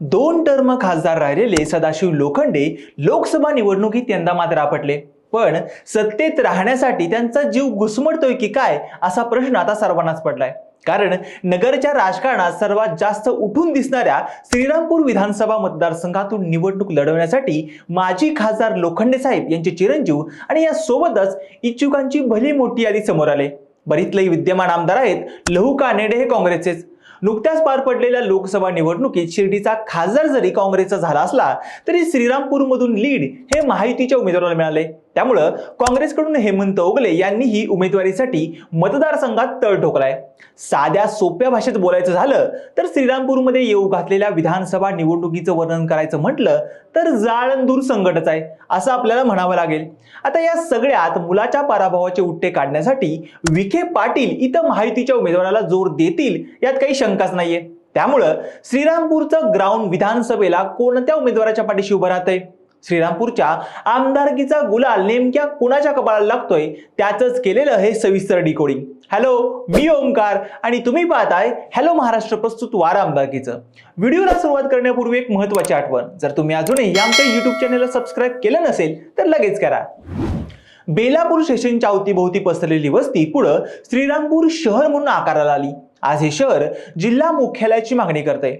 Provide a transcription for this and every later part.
दोन टर्म खासदार राहिलेले सदाशिव लोखंडे लोकसभा निवडणुकीत यंदा मात्र आपटले. पण सत्तेत राहण्यासाठी त्यांचा जीव घुसमटतोय की काय असा प्रश्न आता सर्वांनाच पडलाय. कारण नगरच्या राजकारणात सर्वात जास्त उठून दिसणाऱ्या श्रीरामपूर विधानसभा मतदारसंघातून निवडणूक लढवण्यासाठी माजी खासदार लोखंडे साहेब यांचे चिरंजीव आणि या सोबतच इच्छुकांची भली मोठी यादी समोर आले. बरीतले विद्यमान आमदार आहेत लहू कानेडे हे काँग्रेसचेच. नुकत्याच पार पडलेल्या लोकसभा निवडणुकीत शिर्डीचा खासदार जरी काँग्रेसचा झाला असला तरी श्रीरामपूरमधून लीड हे महायुतीच्या उमेदवाराला मिळाले. त्यामुळं काँग्रेसकडून हेमंत ओगले यांनीही उमेदवारीसाठी मतदारसंघात तळ ठोकलाय. साध्या सोप्या भाषेत बोलायचं झालं तर श्रीरामपूरमध्ये येऊ घातलेल्या विधानसभा निवडणुकीचं वर्णन करायचं म्हटलं तर जाळंदूर संकटच आहे असं आपल्याला म्हणावं लागेल. आता या सगळ्यात मुलाच्या पराभवाचे उट्टे काढण्यासाठी विखे पाटील इथं माहितीच्या उमेदवाराला जोर देतील यात काही शंकाच नाहीये. त्यामुळं श्रीरामपूरचं ग्राउंड विधानसभेला कोणत्या उमेदवाराच्या पाठीशी उभं राहतंय? श्रीरामपूरच्या आमदारकीचा गुलाल नेमक्या कुणाच्या कपाळाला लागतोय? त्याचंच केलेलं हे सविस्तर डिकोडिंग हॅलो मी ओमकार आणि तुम्ही पाहताय हॅलो महाराष्ट्र प्रस्तुत वारा आमदारकीचं. व्हिडिओला सुरुवात करण्यापूर्वी एक महत्वाची आठवण. जर तुम्ही अजूनही आमच्या युट्यूब चॅनलला सबस्क्राईब केलं नसेल तर लगेच करा. बेलापूर स्टेशनच्या अवतीभोवती पसरलेली वस्ती पुढं श्रीरामपूर शहर म्हणून आकाराला आली. आज हे शहर जिल्हा मुख्यालयाची मागणी करते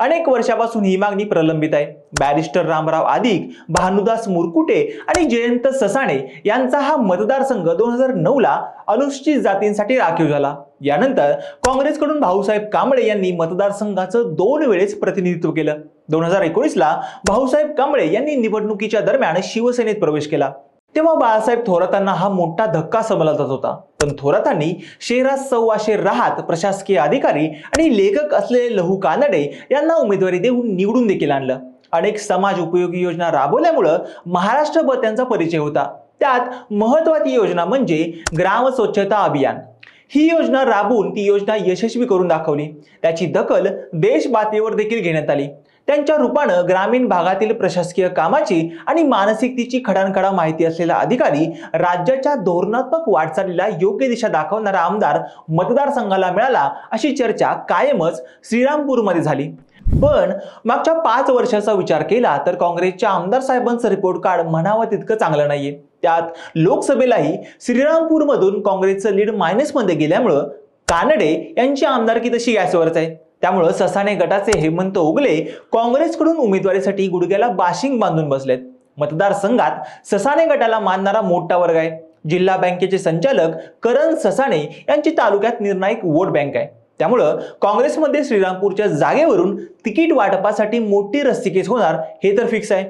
अनेक वर्षापासून ही मागणी प्रलंबित आहे. बॅरिस्टर रामराव आदिक भानुदास मुरकुटे आणि जयंत ससाणे यांचा हा मतदारसंघ दोन हजार नऊला अनुसूचित जातींसाठी राखीव झाला. यानंतर काँग्रेसकडून भाऊसाहेब कांबळे यांनी मतदारसंघाचं दोन वेळेस प्रतिनिधित्व केलं. दोन हजार एकोणीसला भाऊसाहेब कांबळे यांनी निवडणुकीच्या दरम्यान शिवसेनेत प्रवेश केला. तेव्हा बाळासाहेब थोरातांना हा मोठा धक्का समजला जात होता. पण थोरातांनी शहरात सव्वाशे राहत प्रशासकीय अधिकारी आणि लेखक असलेले लहू कानडे यांना उमेदवारी देऊन निवडून देखील आणलं. अनेक समाज उपयोगी योजना राबवल्यामुळं महाराष्ट्रभर त्यांचा परिचय होता. त्यात महत्वाची योजना म्हणजे ग्राम स्वच्छता अभियान. ही योजना राबवून ती योजना यशस्वी करून दाखवली. त्याची दखल देशपातळीवर देखील घेण्यात आली. त्यांच्या रूपानं ग्रामीण भागातील प्रशासकीय कामाची आणि मानसिकतेची खडानखडा माहिती असलेला अधिकारी राज्याच्या धोरणात्मक वाटचालीला योग्य दिशा दाखवणारा आमदार मतदारसंघाला मिळाला अशी चर्चा कायमच श्रीरामपूरमध्ये झाली. पण मागच्या पाच वर्षाचा विचार केला तर काँग्रेसच्या आमदार साहेबांचं रिपोर्ट कार्ड म्हणावं तितकं चांगलं नाहीये. त्यात लोकसभेलाही श्रीरामपूरमधून काँग्रेसचं लीड मायनसमध्ये गेल्यामुळं कानडे यांची आमदारकी तशी गॅसवरच आहे. त्यामुळं ससाणे गटाचे हेमंत ओगले काँग्रेसकडून उमेदवारीसाठी गुडघ्याला बाशिंग बांधून बसलेत. मतदारसंघात ससाणे गटाला मानणारा मोठा वर्ग आहे. जिल्हा बँकेचे संचालक करण ससाणे यांची तालुक्यात निर्णायक वोट बँक आहे. त्यामुळं काँग्रेसमध्ये श्रीरामपूरच्या जागेवरून तिकीट वाटपासाठी मोठी रस्तिकेस होणार हे तर फिक्स आहे.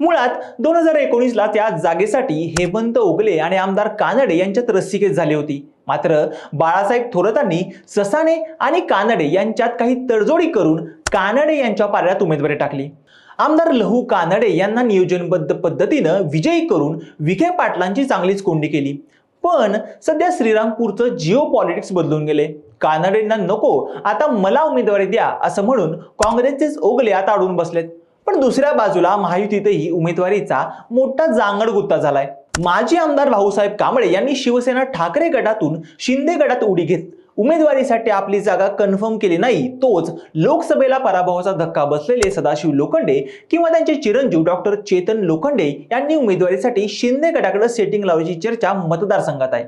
मुळात दोन हजार एकोणीसला त्या जागेसाठी हेमंत ओगले आणि आमदार कानडे यांच्यात रस्सीखेच झाली होती. मात्र बाळासाहेब थोरातांनी ससाणे आणि कानडे यांच्यात काही तडजोडी करून कानडे यांच्या पारड्यात उमेदवारी टाकली. आमदार लहू कानडे यांना नियोजनबद्ध पद्धतीनं विजयी करून विखे पाटलांची चांगलीच कोंडी केली. पण सध्या श्रीरामपूरचं जिओ पॉलिटिक्स बदलून गेले. कानडेंना नको आता मला उमेदवारी द्या असं म्हणून काँग्रेसचेच ओगले आता अडून बसलेत. पण दुसऱ्या बाजूला महायुतीतही उमेदवारीचा मोठा जांगड गुत्ता झालाय. माजी आमदार भाऊसाहेब कांबळे यांनी शिवसेना ठाकरे गटातून शिंदे गटात उडी घेत उमेदवारीसाठी आपली जागा कन्फर्म केली नाही तोच लोकसभेला पराभवाचा धक्का बसलेले सदाशिव लोखंडे किंवा त्यांचे चिरंजीव डॉक्टर चेतन लोखंडे यांनी उमेदवारीसाठी शिंदे गटाकडे सेटिंग लावण्याची चर्चा मतदारसंघात आहे.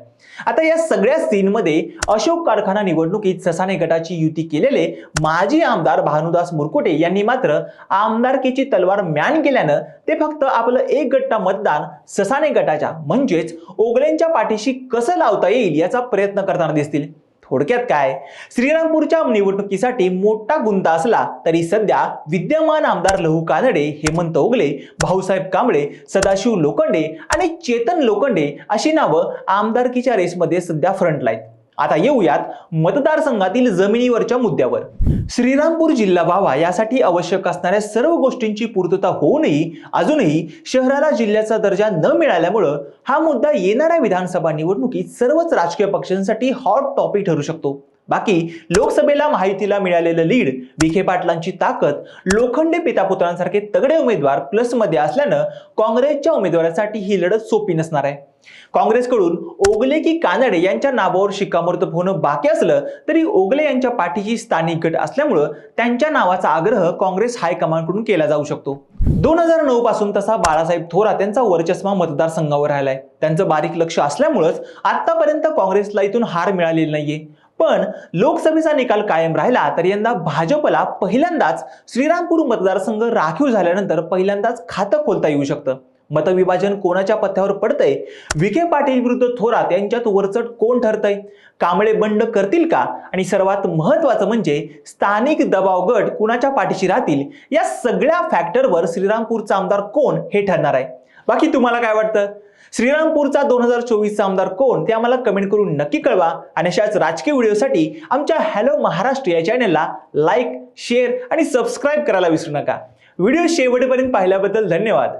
आता या सगळ्या सीनमध्ये अशोक कारखाना निवडणुकीत ससाने गटाची युती केलेले माजी आमदार भानुदास मुरकुटे यांनी मात्र आमदारकीची तलवार म्यान केल्यानं ते फक्त आपलं एक गट्टा मतदान ससाने गटाच्या म्हणजेच ओगलेंच्या पाठीशी कसं लावता येईल याचा प्रयत्न करताना दिसतील. थोडक्यात काय? श्रीरामपूरच्या निवडणुकीसाठी मोठा गुंता असला तरी सध्या विद्यमान आमदार लहू कानडे हेमंत ओगले भाऊसाहेब कांबळे सदाशिव लोखंडे आणि चेतन लोखंडे अशी नावं आमदारकीच्या रेसमध्ये सध्या फ्रंटला आहेत. आता येऊयात मतदारसंघातील जमिनीवरच्या मुद्द्यावर. श्रीरामपूर जिल्हा व्हावा यासाठी आवश्यक असणाऱ्या सर्व गोष्टींची पूर्तता होऊनही अजूनही शहराला जिल्ह्याचा दर्जा न मिळाल्यामुळं हा मुद्दा येणाऱ्या विधानसभा निवडणुकीत सर्वच राजकीय पक्षांसाठी हॉट टॉपिक ठरू शकतो. बाकी लोकसभेला महायुतीला मिळालेलं लीड विखे पाटलांची ताकद लोखंडे पितापुत्रांसारखे तगडे उमेदवार प्लसमध्ये असल्यानं काँग्रेसच्या उमेदवारासाठी ही लढत सोपी नसणार आहे. काँग्रेसकडून ओगले की कानडे यांच्या नावावर शिक्कामोर्तब होणं बाकी असलं तरी ओगले यांच्या पाठीशी स्थानिक गट असल्यामुळं त्यांच्या नावाचा आग्रह काँग्रेस हायकमांडकडून केला जाऊ शकतो. दोन हजार नऊ पासून तसा बाळासाहेब थोरात यांचा वरचष्मा मतदारसंघावर राहिलाय. त्यांचं बारीक लक्ष असल्यामुळंच आतापर्यंत काँग्रेसला इथून हार मिळालेली नाहीये. पण लोकसभेचा निकाल कायम राहिला तर यंदा भाजपला पहिल्यांदाच श्रीरामपूर मतदारसंघ राखीव झाल्यानंतर पहिल्यांदाच खातं खोलता येऊ शकतं. मतविभाजन कोणाच्या पथ्यावर पडतंय? विखे पाटील विरुद्ध थोरात यांच्यात वरचढ कोण ठरतंय? कांबळे बंड करतील का? आणि सर्वात महत्वाचं म्हणजे स्थानिक दबाव गट कुणाच्या पाठीशी राहतील? या सगळ्या फॅक्टरवर श्रीरामपूरचा आमदार कोण हे ठरणार आहे? बाकी तुम्हाला काय वाटतं? श्रीरामपूरचा दोन हजार चोवीसचा आमदार कोण? ते आम्हाला कमेंट करून नक्की कळवा. आणि अशाच राजकीय व्हिडिओसाठी आमच्या हॅलो महाराष्ट्र या चॅनलला लाईक शेअर आणि सबस्क्राईब करायला विसरू नका. व्हिडिओ शेवटपर्यंत पाहिल्याबद्दल धन्यवाद.